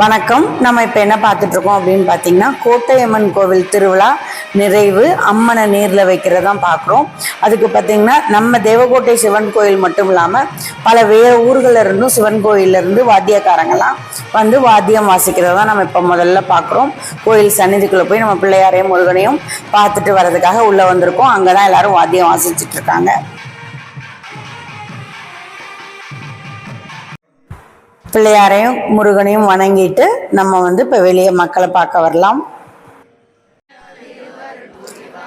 வணக்கம். நம்ம இப்போ என்ன பார்த்துட்ருக்கோம் அப்படின்னு பார்த்தீங்கன்னா கோட்டையம்மன் கோவில் திருவிழா நிறைவு அம்மனை நீரில் வைக்கிறதான் பார்க்குறோம். அதுக்கு பார்த்தீங்கன்னா நம்ம தேவகோட்டை சிவன் கோயில் மட்டும் இல்லாமல் பல வேறு ஊர்களில் இருந்தும் சிவன் கோயில்ல வாத்தியக்காரங்கெல்லாம் வந்து வாத்தியம் வாசிக்கிறதான் நம்ம இப்போ முதல்ல பார்க்குறோம். கோயில் சந்நிதிக்குள்ளே போய் நம்ம பிள்ளையாரையும் முருகனையும் பார்த்துட்டு வர்றதுக்காக உள்ளே வந்திருக்கோம். அங்கே தான் எல்லாரும் வாத்தியம் வாசிச்சுட்டு பிள்ளையாரையும் முருகனையும் வணங்கிட்டு நம்ம வந்து இப்போ வெளியே மக்களை பார்க்க வரலாம்.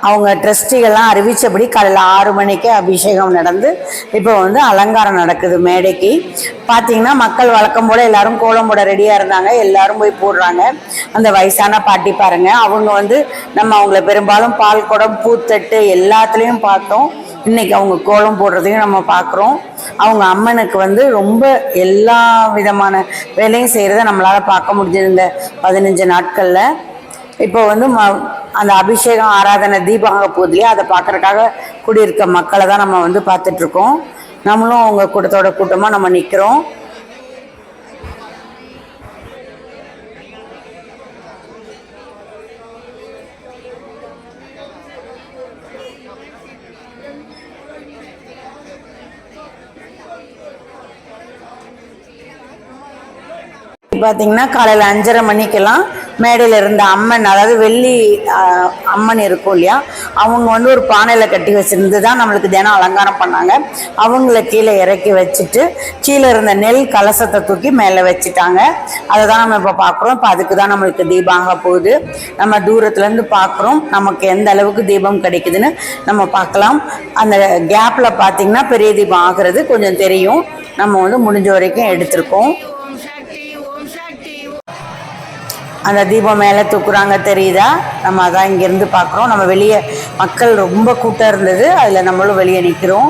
அவங்க ட்ரஸ்டிகள்லாம் அறிவித்தபடி காலையில் ஆறு மணிக்கு அபிஷேகம் நடந்து இப்போ வந்து அலங்காரம் நடக்குது மேடைக்கு. பார்த்தீங்கன்னா மக்கள் வழக்கம் போல் எல்லாரும் கோலம் போட ரெடியாக இருந்தாங்க. எல்லாரும் போய் போடுறாங்க. அந்த வயசான பாட்டி பாருங்க. அவங்க வந்து நம்ம அவங்கள பெரும்பாலும் பால் குடம் பூத்தட்டு எல்லாத்துலேயும் பார்த்தோம். இன்னைக்கு அவங்க கோலம் போடுறதையும் நம்ம பார்க்குறோம். அவங்க அம்மனுக்கு வந்து ரொம்ப எல்லா விதமான வேலையும் செய்கிறத நம்மளால் பார்க்க முடிஞ்சது இந்த பதினஞ்சு நாட்களில். இப்போ வந்து ம அந்த அபிஷேகம் ஆராதனை தீபாங்க போதிலே அதை பார்க்கறதுக்காக குடியிருக்க மக்களை தான் நம்ம வந்து பார்த்துட்ருக்கோம் நம்மளும் அவங்க கூட்டத்தோட கூட்டமாக நம்ம நிற்கிறோம் பார்த்தீங்கன்னா காலையில் அஞ்சரை மணிக்கெல்லாம் மேடையில் இருந்த அம்மன் அதாவது வெள்ளி அம்மன் இருக்கும் இல்லையா? அவங்க வந்து ஒரு பானையில் கட்டி வச்சுருந்து தான் நம்மளுக்கு தினம் அலங்காரம் பண்ணாங்க. அவங்கள கீழே இறக்கி வச்சுட்டு கீழே இருந்த நெல் கலசத்தை தூக்கி மேலே வச்சுட்டாங்க. அதை தான் நம்ம இப்போ பார்க்குறோம் இப்போ அதுக்கு தான் நம்மளுக்கு தீபாங்க போகுது. நம்ம தூரத்துலேருந்து பார்க்குறோம் நமக்கு எந்த அளவுக்கு தீபம் கிடைக்குதுன்னு நம்ம பார்க்கலாம் அந்த கேப்பில் பார்த்தீங்கன்னா பெரிய தீபம் ஆகிறது கொஞ்சம் தெரியும். நம்ம வந்து முடிஞ்ச வரைக்கும் எடுத்திருக்கோம். அந்த தீபம் மேலே தூக்குறாங்க தெரியுதா? நம்ம அதான் இங்கேருந்து பார்க்குறோம். நம்ம வெளியே மக்கள் ரொம்ப கூட்டம் இருந்தது. அதில் நம்மளும் வெளியே நிற்கிறோம்.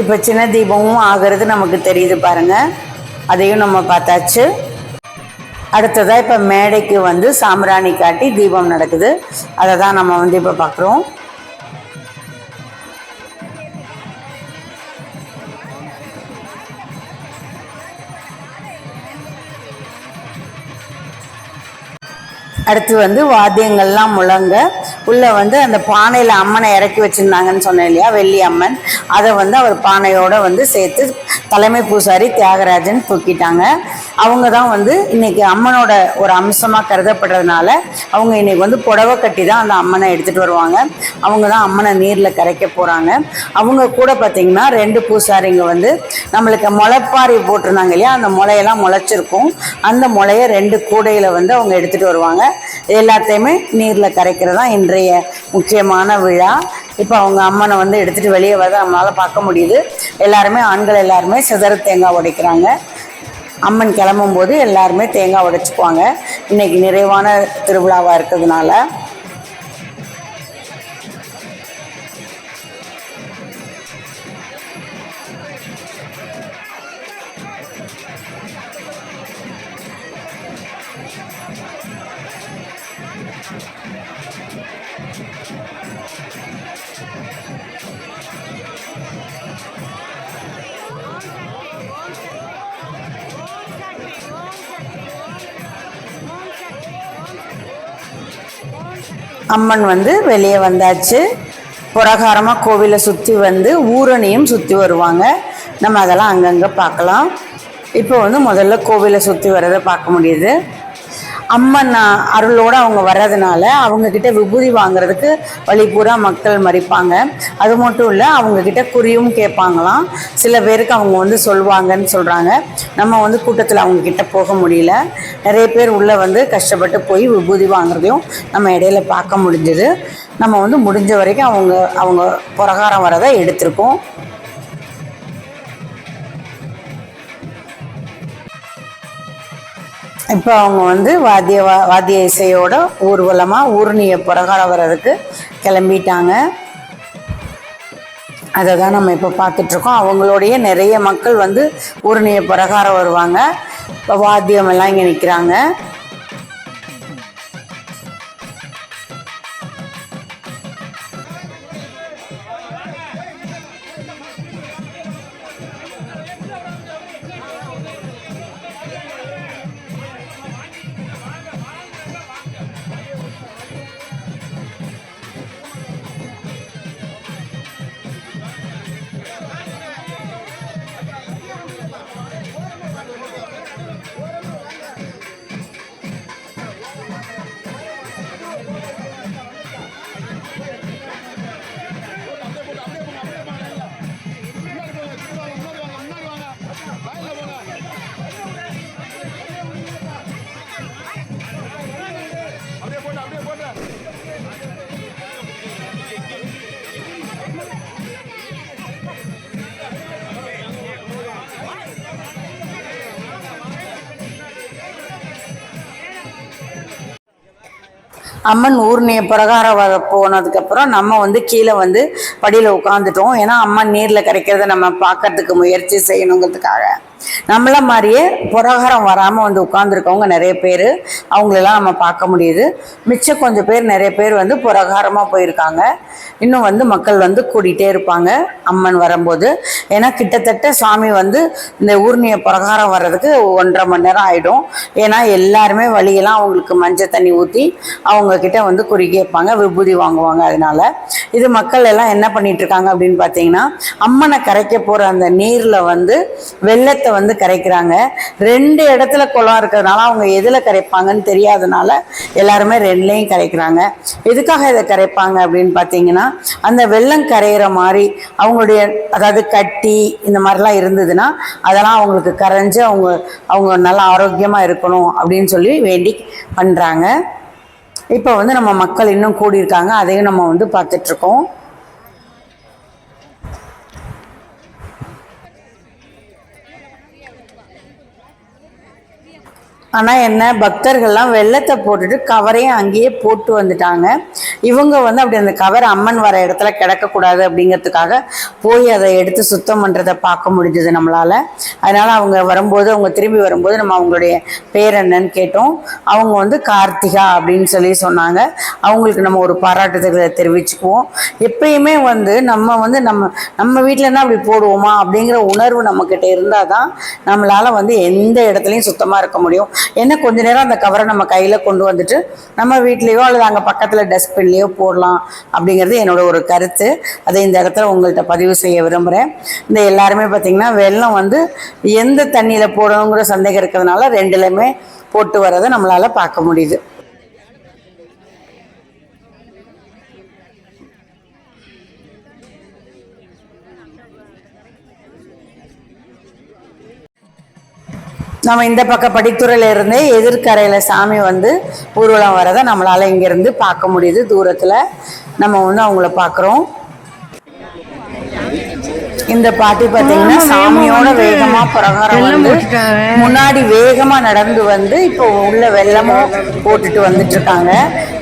இப்போ சின்ன தீபமும் ஆகிறது நமக்கு தெரியுது பாருங்க. அதையும் நம்ம பார்த்தாச்சு. அடுத்ததாக இப்போ மேடைக்கு வந்து சாம்பிராணி காட்டி தீபம் நடக்குது. அதை தான் நம்ம வந்து இப்போ பார்க்குறோம். அடுத்து வந்து வாத்தியங்கள்லாம் முழங்க. உள்ளே வந்து அந்த பானையில் அம்மனை இறக்கி வச்சிருந்தாங்கன்னு சொன்னேன் இல்லையா வெள்ளி அம்மன். அதை வந்து அவர் பானையோடு வந்து சேர்த்து தலைமை பூசாரி தியாகராஜன் தூக்கிட்டாங்க. அவங்க தான் வந்து இன்னைக்கு அம்மனோட ஒரு அம்சமாக கருதப்படுறதுனால அவங்க இன்னைக்கு வந்து புடவை கட்டி தான் அந்த அம்மனை எடுத்துகிட்டு வருவாங்க. அவங்க தான் அம்மனை நீரில் கரைக்க போகிறாங்க அவங்க கூட பார்த்திங்கன்னா ரெண்டு பூசாரிங்க வந்து நம்மளுக்கு முளைப்பாரி போட்டிருந்தாங்க இல்லையா அந்த முளையெல்லாம் முளைச்சிருக்கும். அந்த முளைய ரெண்டு கூடையில் வந்து அவங்க எடுத்துகிட்டு வருவாங்க. எல்லாத்தையுமே நீரில் கரைக்கிறது தான் இன்றைய முக்கியமான விழா. இப்போ அவங்க அம்மனை வந்து எடுத்துகிட்டு வெளியே வரதை நம்மளால் பார்க்க முடியுது. எல்லாருமே ஆண்கள் எல்லாருமே சிதறு தேங்காய் உடைக்கிறாங்க. அம்மன் கிளம்பும் போது எல்லாருமே தேங்காய் உடைச்சிக்குவாங்க. இன்னைக்கு நிறைவான திருவிழாவாக இருக்கிறதுனால. அம்மன் வந்து வெளியே வந்தாச்சு. புரகாரமாக கோவிலை சுற்றி வந்து ஊரணியும் சுற்றி வருவாங்க. நம்ம அதெல்லாம் அங்கங்கே பார்க்கலாம். இப்போ வந்து முதல்ல கோவிலை சுற்றி வர்றதை பார்க்க முடியுது. அம்மன் அருளோடு அவங்க வர்றதுனால அவங்கக்கிட்ட விபூதி வாங்குறதுக்கு வழிபூரா மக்கள் மறிப்பாங்க. அது மட்டும் இல்லை அவங்கக்கிட்ட குறியும் கேட்பாங்களாம். சில பேருக்கு அவங்க வந்து சொல்லுவாங்கன்னு சொல்கிறாங்க நம்ம வந்து கூட்டத்தில் அவங்கக்கிட்ட போக முடியல. நிறைய பேர் உள்ளே வந்து கஷ்டப்பட்டு போய் விபூதி வாங்குறதையும் நம்ம இடையில பார்க்க முடிஞ்சது. நம்ம வந்து முடிஞ்ச வரைக்கும் அவங்க அவங்க பிரகாரம் வரதை எடுத்திருக்கோம். இப்போ அவங்க வந்து வாத்திய வா- வாத்திய இசையோட ஊர்வலமாக ஊர்ணியை பிரகாரம் வர்றதுக்கு கிளம்பிட்டாங்க. அதை தான் நம்ம இப்போ பார்த்துட்ருக்கோம். அவங்களோடைய நிறைய மக்கள் வந்து ஊர்ணிய பிரகாரம் வருவாங்க. இப்போ வாத்தியம் எல்லாம் இங்கே நிற்கிறாங்க. அம்மன் ஊர்னிய பிரகாரம் வர போனதுக்கப்புறம் நம்ம வந்து கீழே வந்து படியில் உட்காந்துட்டோம் ஏன்னா அம்மன் நீரில் கிடைக்கிறத நம்ம பார்க்கறதுக்கு முயற்சி செய்யணுங்கிறதுக்காக. நம்மள மாதிரியே புறகாரம் வராமல் வந்து உட்காந்துருக்கவங்க நிறைய பேர். அவங்களெல்லாம் நம்ம பார்க்க முடியுது. மிச்சம் கொஞ்சம் பேர் நிறைய பேர் வந்து புரகாரமாக போயிருக்காங்க. இன்னும் வந்து மக்கள் வந்து கூட்டிகிட்டே இருப்பாங்க. அம்மன் வரும்போது. ஏன்னா கிட்டத்தட்ட சாமி வந்து இந்த ஊர்னிய பிரகாரம் வர்றதுக்கு ஒன்றரை மணி நேரம் ஆகிடும் ஏன்னா எல்லாருமே வழியெல்லாம் அவங்களுக்கு மஞ்சள் தண்ணி ஊற்றி அவங்கக்கிட்ட வந்து குறி கேட்பாங்க விபூதி வாங்குவாங்க அதனால. இது மக்கள் எல்லாம் என்ன பண்ணிட்டு இருக்காங்க அப்படின்னு பார்த்தீங்கன்னா அம்மனை கரைக்க போகிற அந்த நீரில் வந்து வெள்ளத்தை வந்து கரைக்கிறாங்க. ரெண்டு இடத்துல குளம் இருக்கிறதுனால அவங்க எதில் கரைப்பாங்கன்னு தெரியாதனால எல்லாருமே ரெண்டுலேயும் கரைக்கிறாங்க. எதுக்காக இதை கரைப்பாங்க அப்படின்னு பார்த்தீங்கன்னா அந்த வெள்ளம் கரையிற மாதிரி அவங்களுடைய அதாவது கட்டி இந்த மாதிரிலாம் இருந்ததுன்னா அதெல்லாம் அவங்களுக்கு கரைஞ்சு அவங்க அவங்க நல்லா ஆரோக்கியமாக இருக்கணும் அப்படின்னு சொல்லி வேண்டி பண்ணுறாங்க இப்போ வந்து நம்ம மக்கள் இன்னும் கூடியிருக்காங்க. அதையும் நம்ம வந்து பார்த்துட்ருக்கோம் ஆனால் என்ன பக்தர்கள்லாம் வெள்ளத்தை போட்டுட்டு கவரையும் அங்கேயே போட்டு வந்துட்டாங்க. இவங்க வந்து அப்படி அந்த கவர் அம்மன் வர இடத்துல கிடக்கக்கூடாது அப்படிங்கிறதுக்காக போய் அதை எடுத்து சுத்தம் பண்ணுறதை பார்க்க முடிஞ்சது நம்மளால். அதனால் அவங்க வரும்போது அவங்க திரும்பி வரும்போது நம்ம அவங்களுடைய பேர் என்னன்னு கேட்டோம். அவங்க வந்து கார்த்திகா அப்படின்னு சொல்லி சொன்னாங்க. அவங்களுக்கு நம்ம ஒரு பாராட்டுதல்களை தெரிவிச்சுக்குவோம். எப்பயுமே வந்து நம்ம வந்து நம்ம நம்ம வீட்டில் என்ன அப்படி போடுவோமா அப்படிங்கிற உணர்வு நம்மக்கிட்ட இருந்தால் தான் நம்மளால் வந்து எந்த இடத்துலையும் சுத்தமாக இருக்க முடியும். ஏன்னா கொஞ்ச நேரம் அந்த கவரை நம்ம கையில் கொண்டு வந்துட்டு நம்ம வீட்லேயோ அல்லது அங்கே பக்கத்தில் டஸ்ட்பின்லேயோ போடலாம் அப்படிங்கிறது என்னோட ஒரு கருத்து. அதை இந்த இடத்துல உங்கள்கிட்ட பதிவு செய்ய விரும்புகிறேன் இந்த எல்லாருமே பார்த்திங்கன்னா வெள்ளம் வந்து எந்த தண்ணியில் போடணுங்கிற சந்தேகம் இருக்கிறதுனால ரெண்டுலையுமே போட்டு வரதை நம்மளால் பார்க்க முடியுது. நம்ம இந்த பக்கம் படித்துறையில இருந்தே எதிர்கரையில் சாமி வந்து ஊர்வலம் வரதை நம்மளால் இங்கேருந்து பார்க்க முடியுது. தூரத்தில் நம்ம வந்து அவங்கள பார்க்குறோம். இந்த பாட்டி பார்த்தீங்கன்னா சாமியோட வேகமா பிரகாரம் வந்து முன்னாடி வேகமா நடந்து வந்து இப்போ உள்ள வெள்ளமும் போட்டுட்டு வந்துட்டு இருக்காங்க.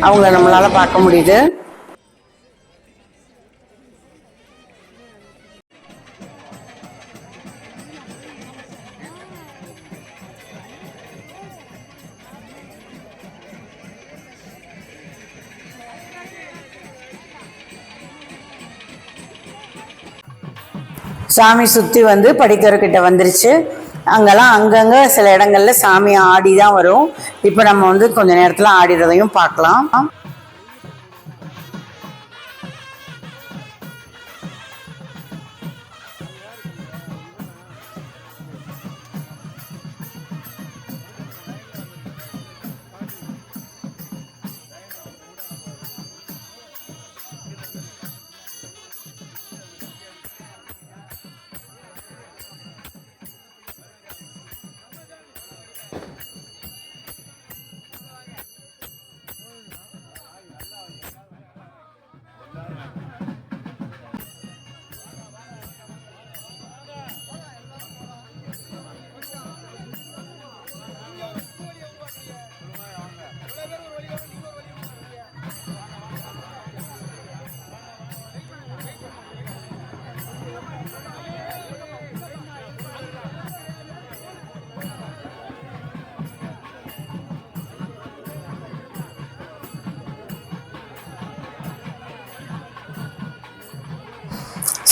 அவங்கள நம்மளால பார்க்க முடியுது. சாமி சுற்றி வந்து படித்துறைக்கிட்ட வந்துருச்சு. அங்கெல்லாம் அங்கங்கே சில இடங்கள்ல சாமி ஆடி தான் வரும். இப்போ நம்ம வந்து கொஞ்ச நேரத்தில் ஆடிறதையும் பார்க்கலாம்.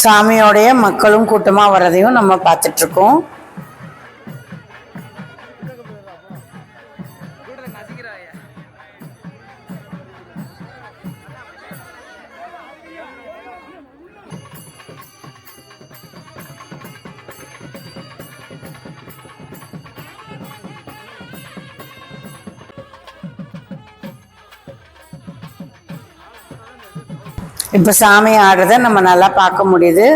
சாமியோடைய மக்களும் கூட்டமாக வர்றதையும் நம்ம பார்த்துட்ருக்கோம் இப்போ சாமி ஆடுறத நம்ம நல்லா பார்க்க முடியுது.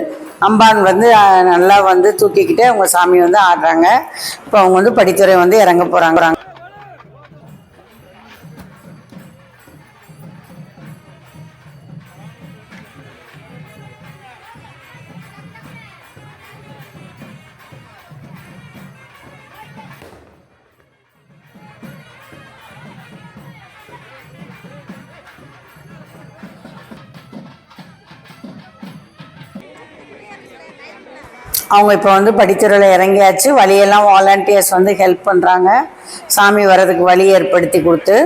அம்பான் வந்து நல்லா வந்து தூக்கிக்கிட்டு அவங்க சாமி வந்து ஆடுறாங்க. இப்போ அவங்க வந்து படித்துறை வந்து இறங்க போகிறாங்க அவங்க இப்போ வந்து படித்துறையில் இறங்கியாச்சு. வழியெல்லாம் வாலண்டியர்ஸ் வந்து ஹெல்ப் பண்ணுறாங்க சாமி வர்றதுக்கு வழி ஏற்படுத்தி கொடுத்து.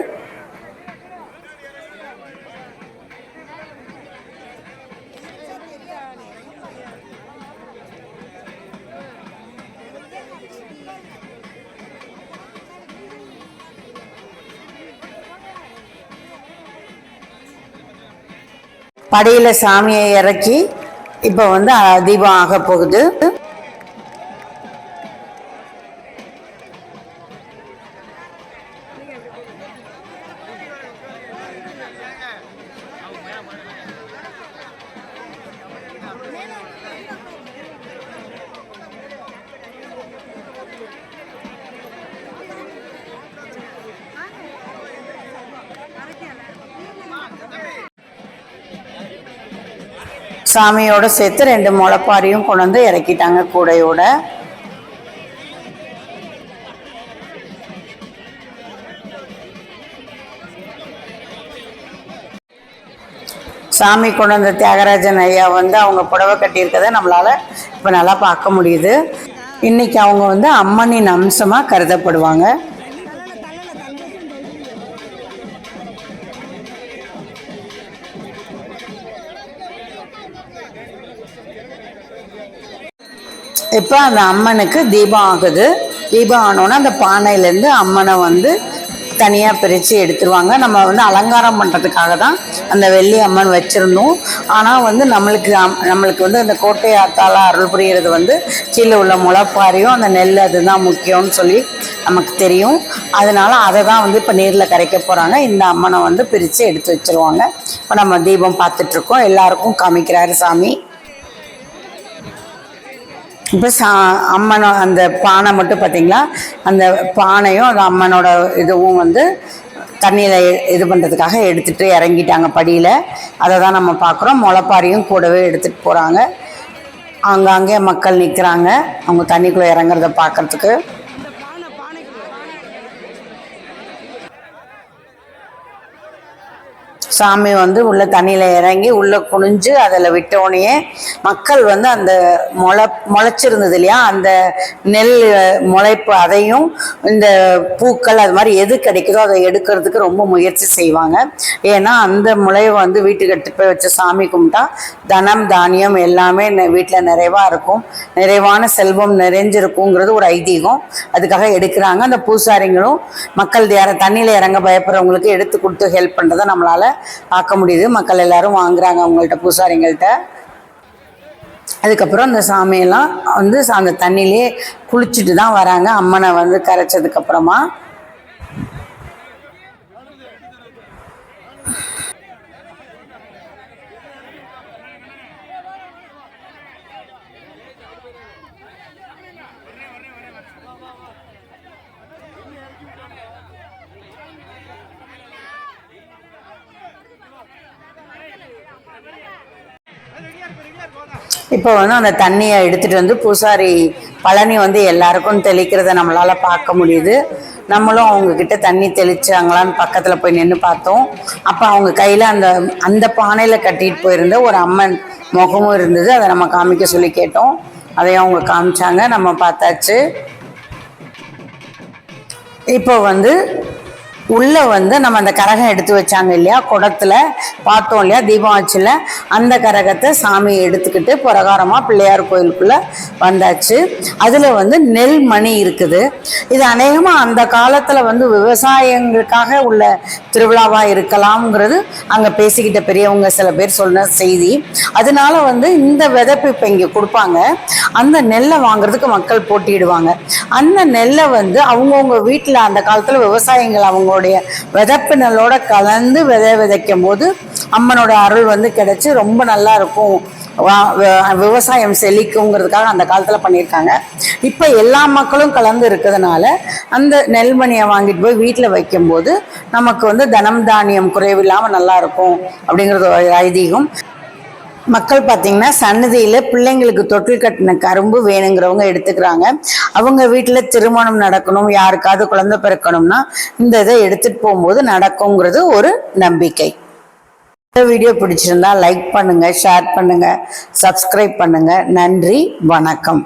படையில் சாமியை இறக்கி இப்போ வந்து தீபம் ஆக போகுது. சாமியோட சேர்த்து ரெண்டு முளைப்பாரியும் கொண்டு வந்து இறக்கிட்டாங்க கூடையோட. சாமி கொண்டு வந்த தியாகராஜன் ஐயா வந்து அவங்க புடவை கட்டியிருக்கதை நம்மளால இப்போ நல்லா பார்க்க முடியுது. இன்னைக்கு அவங்க வந்து அம்மனின் அம்சமாக கருதப்படுவாங்க. இப்போ அந்த அம்மனுக்கு தீபம் ஆகுது. தீபம் ஆனோன்னா அந்த பானையிலேருந்து அம்மனை வந்து தனியாக பிரித்து எடுத்துருவாங்க. நம்ம வந்து அலங்காரம் பண்ணுறதுக்காக தான் அந்த வெள்ளி அம்மன் வச்சுருந்தோம். ஆனால் வந்து நம்மளுக்கு நம்மளுக்கு வந்து அந்த கோட்டை ஆத்தால அருள் புரிகிறது வந்து கீழே உள்ள முளைப்பாரியும் அந்த நெல் அதுதான் முக்கியம்னு சொல்லி நமக்கு தெரியும். அதனால் அதை தான் வந்து இப்போ நீரில் கரைக்க போகிறாங்க இந்த அம்மனை வந்து பிரித்து எடுத்து வச்சுருவாங்க. இப்போ நம்ம தீபம் பார்த்துட்ருக்கோம் எல்லாருக்கும் காமிக்கிறாரு சாமி. இப்போ சா அம்மனோ அந்த பானை மட்டும் பார்த்தீங்களா அந்த பானையும் அந்த அம்மனோட இதுவும் வந்து தண்ணியில் இது பண்ணுறதுக்காக எடுத்துகிட்டு இறங்கிட்டாங்க படியில். அதை தான் நம்ம பார்க்குறோம் முளைப்பாரியும் கூடவே எடுத்துகிட்டு போகிறாங்க ஆங்காங்கே மக்கள் நிற்கிறாங்க அவங்க தண்ணிக்குள்ளே இறங்குறத பார்க்குறதுக்கு சாமி வந்து உள்ள தண்ணியில் இறங்கி உள்ள குனிஞ்சு அதில் விட்டோடனே மக்கள் வந்து அந்த முளை முளைச்சிருந்தது இல்லையா? அந்த நெல் முளைப்பு அதையும் இந்த பூக்கள் அது மாதிரி எது கிடைக்குதோ அதை எடுக்கிறதுக்கு ரொம்ப முயற்சி செய்வாங்க. ஏன்னா அந்த முளையை வந்து வீட்டுக்கு எடுத்து போய் வச்சு சாமி கும்பிட்டா தனம் தானியம் எல்லாமே வீட்டில் நிறைவாக இருக்கும். நிறைவான செல்வம் நிறைஞ்சிருக்குங்கிறது ஒரு ஐதீகம். அதுக்காக எடுக்கிறாங்க. அந்த பூசாரிங்களும் மக்கள் யார தண்ணியில் இறங்க பயப்படுறவங்களுக்கு எடுத்து கொடுத்து ஹெல்ப் பண்ணுறதை நம்மளால் பார்க்க முடியுது. மக்கள் எல்லாரும் வாங்குறாங்க அவங்கள்ட்ட பூசாரிங்கள்ட்ட. அதுக்கப்புறம் அந்த சாமியெல்லாம் வந்து அந்த தண்ணியிலே குளிச்சுட்டு தான் வராங்க. அம்மனை வந்து கரைச்சதுக்கப்புறமா. இப்போ வந்து அந்த தண்ணியை எடுத்துட்டு வந்து பூசாரி பழனி வந்து எல்லாருக்கும் தெளிக்கிறத நம்மளால பார்க்க முடியுது. நம்மளும் அவங்க கிட்ட தண்ணி தெளிச்சாங்களான்னு பக்கத்துல போய் நின்று பார்த்தோம். அப்போ அவங்க கையில அந்த அந்த பானையில கட்டிட்டு போயிருந்த ஒரு அம்மன் முகமும் இருந்தது. அதை நம்ம காமிக்க சொல்லி கேட்டோம். அதையும் அவங்க காமிச்சாங்க. நம்ம பார்த்தாச்சு. இப்போ வந்து உள்ள வந்து நம்ம அந்த கரகம் எடுத்து வச்சாங்க இல்லையா? குடத்துல பார்த்தோம் இல்லையா? தீபம் ஆச்சுல அந்த கரகத்தை சாமி எடுத்துக்கிட்டு பிரகாரமா பிள்ளையார் கோயிலுக்குள்ள வந்தாச்சு. அதுல வந்து நெல் மணி இருக்குது. இது அநேகமா அந்த காலத்துல வந்து விவசாயங்களுக்காக உள்ள திருவிழாவா இருக்கலாம்ங்கிறது அங்க பேசிக்கிட்ட பெரியவங்க சில பேர் சொன்ன செய்தி. அதனால வந்து இந்த விதப்பு இப்ப இங்க கொடுப்பாங்க. அந்த நெல்லை வாங்குறதுக்கு மக்கள் போட்டியிடுவாங்க. அந்த நெல்லை வந்து அவங்கவுங்க வீட்டில் அந்த காலத்தில் விவசாயங்கள் அவங்க விதப்பு நெல்லோட கலந்து விதை விதைக்கும் போது அம்மனோட அருள் வந்து கிடைச்சி ரொம்ப நல்லா இருக்கும். விவசாயம் செழிக்குங்கிறதுக்காக அந்த காலத்தில் பண்ணியிருக்காங்க. இப்போ எல்லா மக்களும் கலந்து இருக்கிறதுனால அந்த நெல்மணியை வாங்கிட்டு போய் வீட்டில் வைக்கும்போது நமக்கு வந்து தனம் தானியம் குறைவில்லாமல் நல்லா இருக்கும் அப்படிங்கிறது ஒரு ஐதீகம். மக்கள் பார்த்தீங்கன்னா சன்னதியில் பிள்ளைங்களுக்கு தொட்டில் கட்டின கரும்பு வேணுங்கிறவங்க எடுத்துக்கிறாங்க. அவங்க வீட்டில் திருமணம் நடக்கணும் யாருக்காவது குழந்தை பிறக்கணும்னா இந்த இதை எடுத்துட்டு போகும்போது நடக்குங்கிறது ஒரு நம்பிக்கை. இந்த வீடியோ பிடிச்சிருந்தா லைக் பண்ணுங்க ஷேர் பண்ணுங்க சப்ஸ்கிரைப் பண்ணுங்க. நன்றி வணக்கம்.